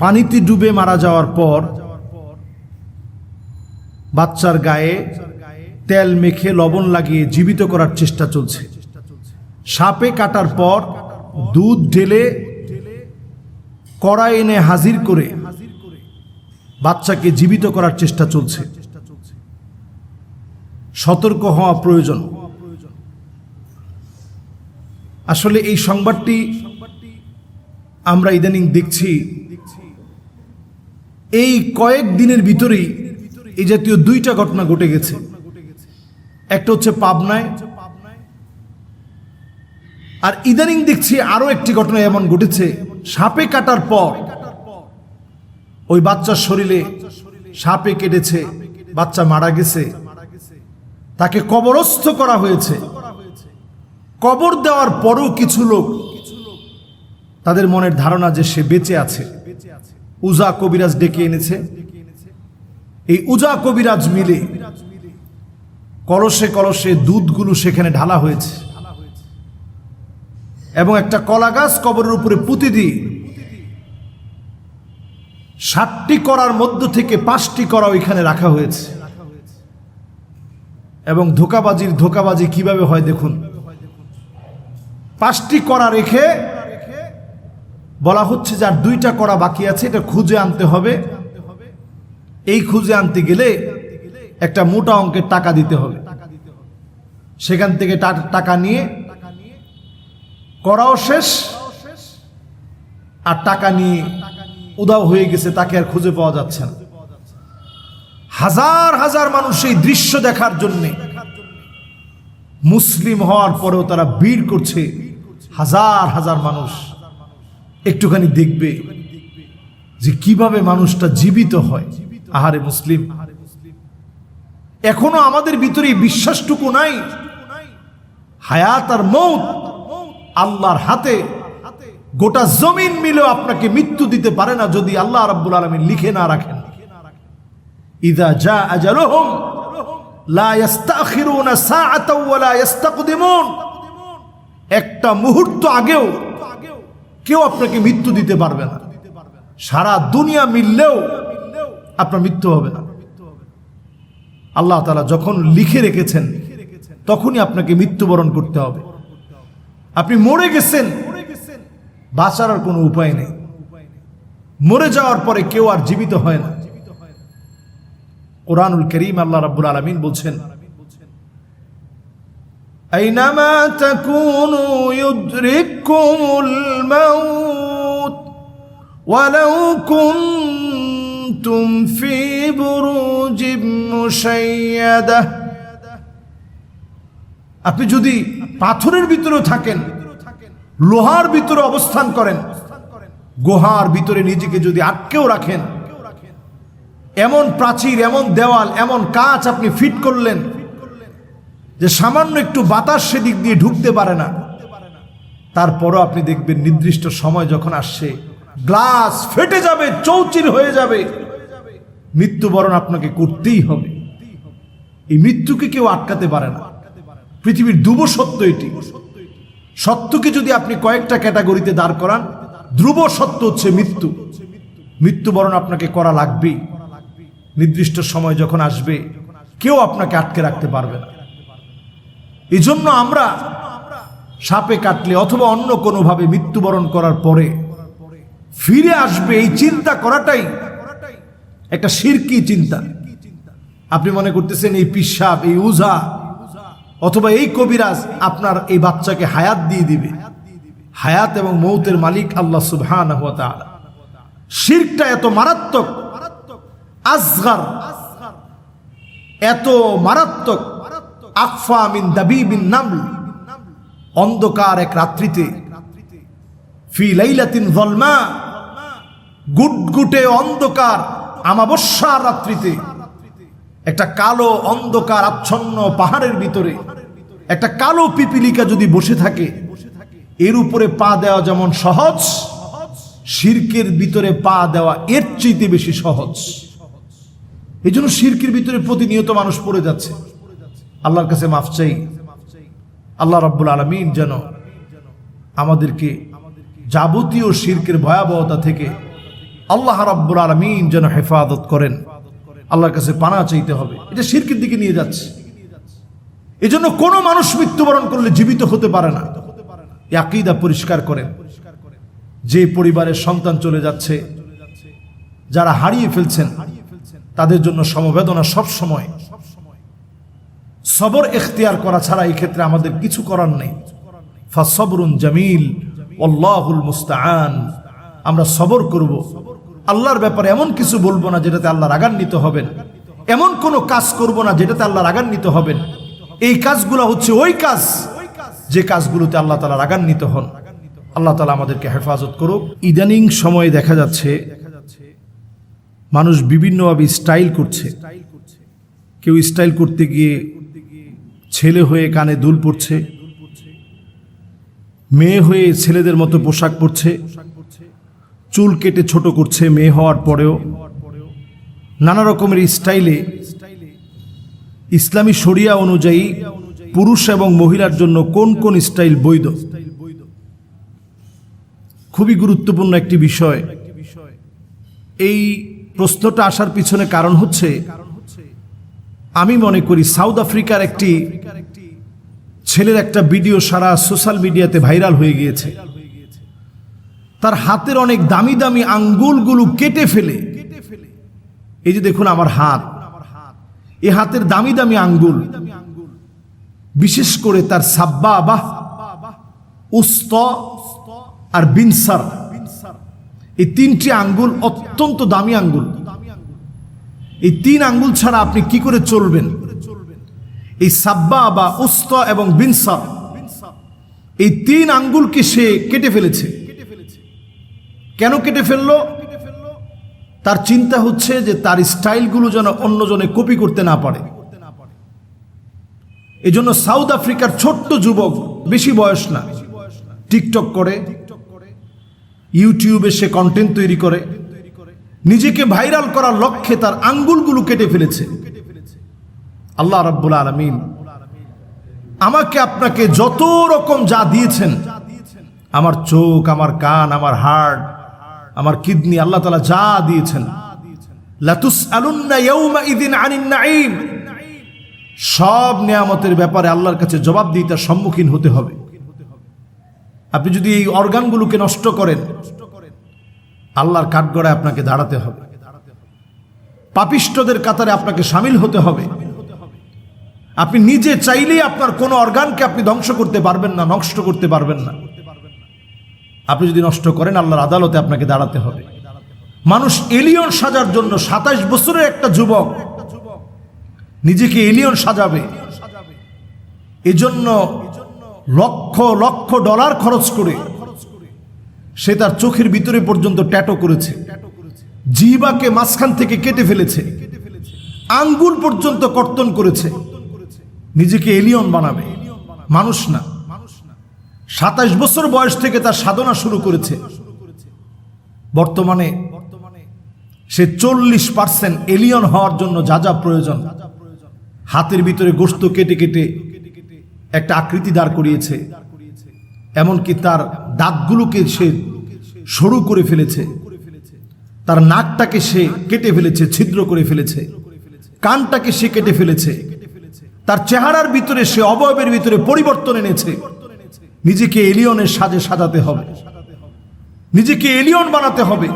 পানিতে ডুবে মারা যাওয়ার পর বাচ্চার গায়ে তেল মেখে লবণ লাগিয়ে জীবিত করার চেষ্টা চলছে। সাপে কাটার পর দুধ ঢেলে কড়াই এনে হাজির করে বাচ্চাকে জীবিত করার চেষ্টা চলছে। সতর্ক হওয়া প্রয়োজন। আসলে এই সংবাদটি আমরা ইদানিং দেখছি এই কয়েক দিনের ভিতরেই এই জাতীয় দুইটা ঘটনা ঘটে গেছে। একটা হচ্ছে পাবনায়, আর ইদানিং দেখছি আরও একটি ঘটনা এমন ঘটেছে। সাপে কাটার পর ওই বাচ্চার শরীরে সাপে কেটেছে, বাচ্চা মারা গেছে। তাকে কবরস্থ করা হয়েছে। কবর দেওয়ার পরও কিছু লোক তাদের মনের ধারণা যে সে বেঁচে আছে। উজা কবিরাজ ডেকে এনেছে। এই উজা কবিরাজ মিলে কলসে কলসে দুধগুলো সেখানে ঢালা হয়েছে। এবং একটা কলা গাছ কবরের উপরে পুঁতি দিয়ে সাতটি করার মধ্য থেকে পাঁচটি করা ওইখানে রাখা হয়েছে। এবং ধোকাবাজির ধোকাবাজি কীভাবে হয় দেখুন। পাঁচটি করা রেখে বলা হচ্ছে যার দুইটা করা বাকি আছে, এটা খুঁজে আনতে হবে। এই খুঁজে আনতে গেলে একটা মোটা অঙ্কের টাকা দিতে হবে। সেখান থেকে টাকা নিয়ে করাও শেষ, আর টাকা নিয়ে উদাও হয়ে গেছে, তাকে আর খুঁজে পাওয়া যাচ্ছে না। হাজার হাজার মানুষ এই দৃশ্য দেখার জন্যে মুসলিম হওয়ার পরেও তারা ভিড় করছে, হাজার হাজার মানুষ। একটুখানি দেখবে যে কীভাবে মানুষটা জীবিত হয়। আহারে মুসলিম। এখনও আমাদের ভিতরে বিশ্বাসটুকু নাই। হায়াত আর মৌত আল্লাহর হাতে। গোটা জমিন মিলেও আপনাকে মৃত্যু দিতে পারে না যদি আল্লাহ রাব্বুল আলমিন লিখে না রাখেন। ইদা যা আজালুহুম একটা মুহূর্ত আগেও কেউ আপনাকে মৃত্যু দিতে পারবে না। সারা দুনিয়া মিললেও আপনার মৃত্যু হবে না। আল্লাহ তাআলা যখন লিখে রেখেছেন, তখনই আপনাকে মৃত্যুবরণ করতে হবে। আপনি মরে গেছেন, বাঁচার আর কোনো উপায় নেই। মরে যাওয়ার পরে কেউ আর জীবিত হয় না। কোরআনুল করিম আল্লাহ রাব্বুল আলামিন বলছেন أينما تكونوا يدرككم الموت ولو كنتم في بروج مشيدة আপনি যদি পাথরের ভিতরেও থাকেন লোহার ভিতরে অবস্থান করেন গুহার ভিতরে নিজেকে যদি আটকেও রাখেন এমন প্রাচীর এমন দেওয়াল এমন কাজ আপনি ফিট করলেন যে সামান্য একটু বাতাস সেদিক দিয়ে ঢুকতে পারে না। তারপরও আপনি দেখবেন নির্দিষ্ট সময় যখন আসছে, গ্লাস ফেটে যাবে, চৌচির হয়ে যাবে। মৃত্যুবরণ আপনাকে করতেই হবে। এই মৃত্যুকে কেউ আটকাতে পারে না। পৃথিবীর দুব সত্য এটি। সত্যকে যদি আপনি কয়েকটা ক্যাটাগরিতে দাঁড় করান, ধ্রুব সত্য হচ্ছে মৃত্যু। মৃত্যুবরণ আপনাকে করা লাগবেই। নির্দিষ্ট সময় যখন আসবে, কেউ আপনাকে আটকে রাখতে পারবে না। এই জন্য আমরা সাপে কাটলে অথবা অন্য কোনোভাবে মৃত্যুবরণ করার পরে ফিরে আসবে এই চিন্তা করাটাই একটা শিরকি চিন্তা। আপনি মনে করতেছেন এই পিসাব এই উজা অথবা এই কবিরাজ আপনার এই বাচ্চাকে হায়াত দিয়ে দিবে। হায়াত এবং মৌতের মালিক আল্লাহ সুবহান শিরকটা এত মারাত্মক আসগার এত মারাত্মক আকফা মিন নামল। অন্ধকার এক রাত্রিতে, ফি লাইলাতিন জলমা গুটগুটে অন্ধকার আমাবস্যার রাত্রিতে, একটা কালো অন্ধকার আচ্ছন্ন পাহাড়ের ভিতরে, একটা কালো পিপিলিকা যদি বসে থাকে, এর উপরে পা দেওয়া যেমন সহজ, শির্কের ভিতরে পা দেওয়া এর চেয়ে বেশি সহজ। এই জন্য শির্কের ভিতরে প্রতিনিয়ত মানুষ পড়ে যাচ্ছে। আল্লাহর কাছে মাফ চাই। আল্লাহ রাব্বুল আলমিন যেন আমাদেরকে যাবতীয় শির্কের ভয়াবহতা থেকে আল্লাহ রাব্বুল আলমিন যেন হেফাজত করেন। আল্লাহর কাছে পানা চাইতে হবে। এটা শিরকের দিকে নিয়ে যাচ্ছে। এজন্য কোনো মানুষ মৃত্যুবরণ করলে জীবিত হতে পারে না। আকিদা পরিষ্কার করেন। যে পরিবারের সন্তান চলে যাচ্ছে, যারা হারিয়ে ফেলছেন, তাদের জন্য সমবেদনা সব সময় সবর এখতিয়ার করা ছাড়া এই ক্ষেত্রে আমাদের কিছু করার নেই। ফাসবরুন জামিল অল্লাহুল মুস্তাআন। আমরা সবর করব। আল্লাহর ব্যাপারে এমন কিছু বলব না যেটাতে আল্লাহ রাগান্বিত হবেন। এমন কোনো কাজ করব না যেটাতে আল্লাহ রাগান্বিত হবেন। এই কাজগুলো হচ্ছে ওই কাজ যে কাজগুলোতে আল্লাহ তালা রাগান্বিত হন। আল্লাহ তালা আমাদেরকে হেফাজত করুক। ইদানিং সময়ে দেখা যাচ্ছে, মানুষ বিভিন্নভাবে স্টাইল করছে। কেউ স্টাইল করতে গিয়ে ছেলে হয়ে কানে দুল পড়ছে, মেয়ে হয়ে ছেলেদের মতো পোশাক পরছে, চুল কেটে ছোট করছে মেয়ে হওয়ার পরেও। নানা রকমের স্টাইলে ইসলামী শরিয়া অনুযায়ী পুরুষ এবং মহিলার জন্য কোন কোন স্টাইল বৈধ? খুবই গুরুত্বপূর্ণ একটি বিষয়। এই প্রশ্নটা আসার পিছনে কারণ হচ্ছে আমি মনে করি সাউথ আফ্রিকার একটি ছেলের একটা ভিডিও সারা সোশ্যাল মিডিয়াতে ভাইরাল হয়ে গিয়েছে। তার হাতের অনেক দামি দামি আঙ্গুলগুলো কেটে ফেলে। এই যে দেখুন আমার হাত। এ হাতের দামি দামি আঙ্গুল। বিশেষ করে তার সাব্বা বাহ উস্ত আর বিনসার। এই তিনটি আঙ্গুল অত্যন্ত দামি আঙ্গুল। এই তিন আঙ্গুল ছাড়া আপনি কি করে চলবেন? এই সাব্বা বা উস্ত এবং বিনসার এই তিন আঙ্গুলকে সে কেটে ফেলেছে। কেন কেটে ফেলল? তার চিন্তা হচ্ছে যে তার স্টাইলগুলো যেন অন্যজনে কপি করতে না পারে। এজন্য সাউথ আফ্রিকার ছোট্ট যুবক বেশি বয়স না। টিকটক করে, ইউটিউবে সে কন্টেন্ট তৈরি করে। নিজেকে ভাইরাল করার লক্ষ্যে তার আঙ্গুলগুলো কেটে ফেলেছে। আল্লাহ রাব্বুল আলমিন আমাকে আপনাকে যত রকম যা দিয়েছেন, আমার চোখ, আমার কান, আমার হার্ট আমার কিডনি, আল্লাহ তালা যা দিয়েছেন সব নিয়ামতের ব্যাপারে আল্লাহর কাছে জবাব দিয়ে তার সম্মুখীন হতে হবে। আপনি যদি এই অর্গানগুলোকে নষ্ট করেন আল্লাহর কাঠগড়ায় আপনাকে দাঁড়াতে হবে। পাপিষ্টদের কাতারে আপনাকে সামিল হতে হবে। আপনি নিজে চাইলেই আপনার কোনো অর্গানকে আপনি ধ্বংস করতে পারবেন না, নষ্ট করতে পারবেন না। আপনি যদি নষ্ট করেন, আল্লাহর আদালতে আপনাকে দাঁড়াতে হবে। মানুষ এলিয়ন সাজার জন্য সাতাশ বছরের একটা যুবক নিজেকে এলিয়ন সাজাবে। এজন্য লক্ষ লক্ষ ডলার খরচ করে সে তার চোখের ভিতরে পর্যন্ত ট্যাটো করেছে। জিবাকে মাঝখান থেকে কেটে ফেলেছে। আঙ্গুল পর্যন্ত কর্তন করেছে। নিজেকে এলিয়ন বানাবে। মানুষ না। সাতাশ বছর বয়স থেকে তার সাধনা শুরু করেছে। বর্তমানে সে চল্লিশ পার্সেন্ট এলিয়ন হওয়ার জন্য যা যা প্রয়োজন, হাতের ভিতরে গোস্ত কেটে কেটে একটা আকৃতি দাঁড় করিয়েছে। এমনকি তার দাঁতগুলোকে সে সরু করে ফেলেছে। তার নাকটাকে সে কেটে ফেলেছে, ছিদ্র করে ফেলেছে। কানটাকে সে কেটে ফেলেছে। তার চেহারার ভিতরে সে অবয়বের ভিতরে পরিবর্তন এনেছে। নিজেকে এলিয়নের সাজে সাজাতে হবে। নিজেকে এলিয়ন বানাতে হবে।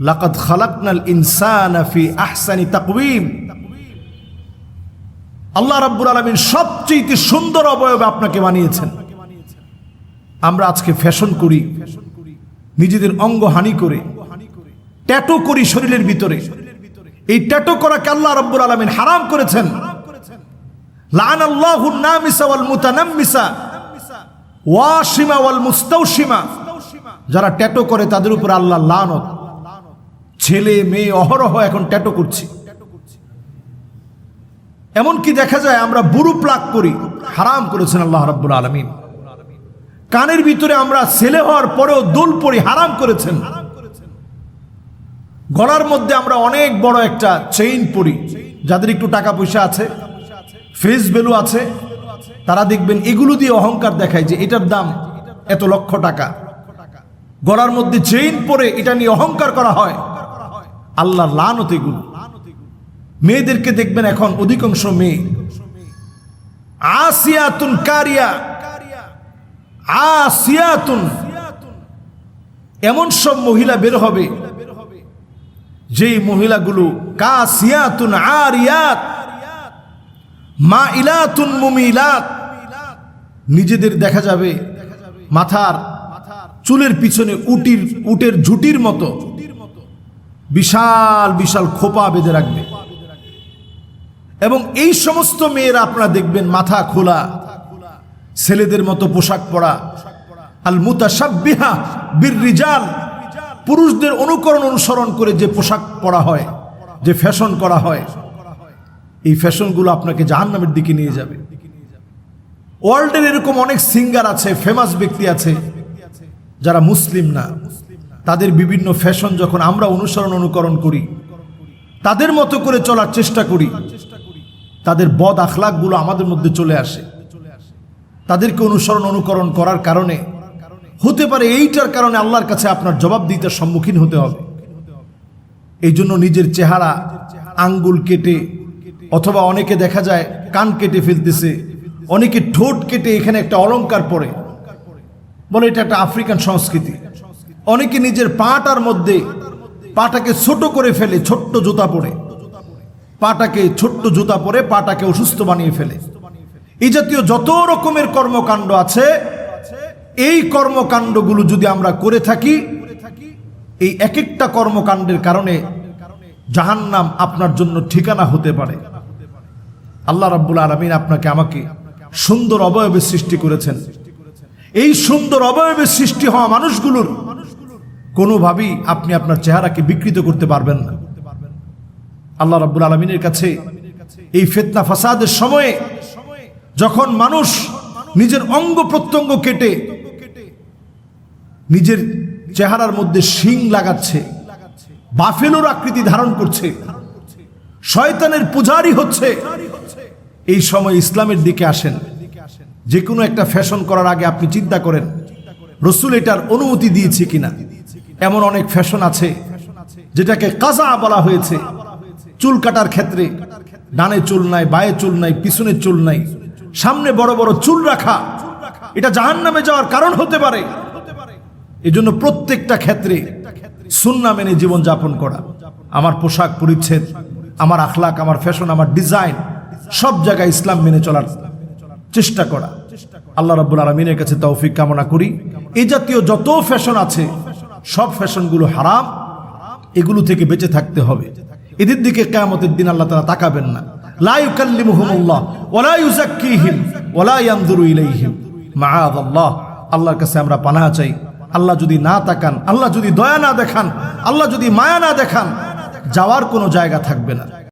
লাকাদ খালাকনাল ইনসানা ফি আহসানি তাকওয়িম। আল্লাহ রাব্বুল আলামিন সবচেয়ে সুন্দর অবয়বে আপনাকে বানিয়েছেন। আমরা আজকে ফ্যাশন করি, নিজেদের অঙ্গ হানি করে, ট্যাটো করি শরীরের ভিতরে। এই ট্যাটো করাকে আল্লাহ রাব্বুল আলামিন হারাম করেছেন? লান আল্লাহু নামিসা যারা ট্যাটো করে তাদের উপর আল্লাহ লানত। ছেলে, মেয়ে, অহরহ এখন ট্যাটো করছি। এমনকি দেখা যায় আমরা বুড়ু প্লাক করি, হারাম করেছেন আল্লাহ রাব্বুল আলমিন। কানের ভিতরে আমরা ছেলে হওয়ার পরেও দোল পরি হারাম করেছেন। গলার মধ্যে আমরা অনেক বড় একটা চেইন পরি, যাদের একটু টাকা পয়সা আছে ফেস ভ্যালু আছে, তারা দেখবেন এগুলো দিয়ে অহংকার দেখায় যে এটার দাম এত লক্ষ টাকা। গলার মধ্যে চেইন পরে এটা নিয়ে অহংকার করা হয়। আল্লাহ লানত এগুলো। মেয়েদেরকে দেখবেন এখন অধিকাংশ মেয়ে। আসিয়াতুন কারিয়া। আসিয়াতুন। এমন সব মহিলা বের হবে, যেই মহিলাগুলো কাসিয়াতুন আরিয়াত মা ইলাতুন মুমিলাত। নিজেদের দেখা যাবে মাথার চুলের পিছনে উটির, উটের ঝুটির মতো। বিশাল বিশাল খোপা বেঁধে রাখবে। এবং এই সমস্ত মেয়েরা আপনারা দেখবেন মাথা খোলা। ছেলেদের মতো পোশাক পরা। আল মুতাসাব্বিহা বীর পুরুষদের অনুকরণ অনুসরণ করে যে পোশাক পরা হয়, যে ফ্যাশন করা হয়, এই ফ্যাশনগুলো আপনাকে জাহান্নামের দিকে নিয়ে যাবে। ওয়ার্ল্ডের এরকম অনেক সিঙ্গার আছে, ফেমাস ব্যক্তি আছে, যারা মুসলিম না। তাদের বিভিন্ন ফ্যাশন যখন আমরা অনুসরণ অনুকরণ করি, তাদের মতো করে চলার চেষ্টা করি, তাদের বদ আখলাকগুলো আমাদের মধ্যে চলে আসে। তাদেরকে অনুসরণ, অনুকরণ করার কারণে হতে পারে এইটার কারণে আল্লাহর কাছে আপনার জবাব দিতে সম্মুখীন হতে হবে। এই জন্য নিজের চেহারা আঙ্গুল কেটে অথবা অনেকে দেখা যায় কান কেটে ফেলতেছে, অনেকে ঠোঁট কেটে এখানে একটা অলংকার পরে। বলে এটা একটা আফ্রিকান সংস্কৃতি। অনেকে নিজের পাটার মধ্যে পাটাকে ছোট করে ফেলে, ছোট্ট জুতা পরে। পাটাকে ছোট্ট জুতা পরে পাটাকে অসুস্থ বানিয়ে ফেলে। এই জাতীয় যত রকমের কর্মকাণ্ড আছে, এই কর্মকাণ্ডগুলো যদি আমরা করে থাকি, এই এক একটা কর্মকাণ্ডের কারণে জাহান্নাম আপনার জন্য ঠিকানা হতে পারে। আল্লাহ রাব্বুল আলমিন আপনাকে আমাকে সুন্দর অবয়বের সৃষ্টি করেছেন। এই সুন্দর অবয়বের সৃষ্টি হওয়া মানুষগুলোর কোনোভাবেই আপনি আপনার চেহারাকে বিকৃত করতে পারবেন না। আল্লাহ রাব্বুল আলমিনের কাছে এই ফেতনা, ফাসাদের সময়ে যখন মানুষ নিজের অঙ্গ প্রত্যঙ্গ কেটে নিজের চেহারার মধ্যে শিং লাগাচ্ছে, বাফেলোর আকৃতি ধারণ করছে, শয়তানের পূজারি হচ্ছে, এই সময় ইসলামের দিকে আসেন। যে কোনো একটা ফ্যাশন করার আগে আপনি চিন্তা করেন, রসুল এটার অনুমতি দিয়েছে কিনা। এমন অনেক ফ্যাশন আছে, যেটাকে কাজা বলা হয়েছে। চুল কাটার ক্ষেত্রে, ডানে চুল নাই, বায়ে চুল নাই, পিছনে চুল নাই সামনে বড় বড় চুল রাখা। এটা জাহান নামে যাওয়ার কারণ হতে পারে। এজন্য প্রত্যেকটা ক্ষেত্রে সুন্না মেনে জীবন যাপন করা। আমার পোশাক পরিচ্ছেদ, আমার আখলাক, আমার ফ্যাশন, আমার ডিজাইন, সব জায়গায় ইসলাম মেনে চলার চেষ্টা করা। আল্লাহ রাব্বুল আলমিনের কাছে তৌফিক কামনা করি। এই জাতীয় যত ফ্যাশন আছে, সব ফ্যাশনগুলো হারাম। এগুলো থেকে বেঁচে থাকতে হবে। এদের দিকে কেয়ামতের দিন আল্লাহ তারা তাকাবেন না। লা ইউকাল্লিমুহুমুল্লাহ, ওয়ালা ইউজাক্কিহিম ওয়ালা ইয়ানজুরু ইলাইহিম। মাআযাল্লাহ আল্লাহর কাছে আমরা চাই। আল্লাহ যদি না তাকান, আল্লাহ যদি দয়া না দেখান, আল্লাহ যদি মায়া না দেখান, যাওয়ার কোনো জায়গা থাকবে না।